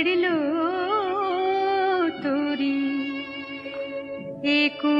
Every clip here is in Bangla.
ছেড়লো তোরি। একুশ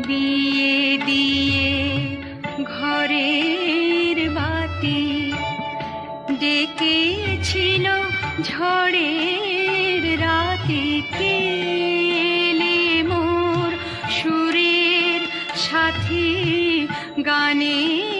বিয়ে দিয়ে ঘরের বাতি ডেকেছিল ঝড়ের রাতিতে মোর সুরের সাথী গানের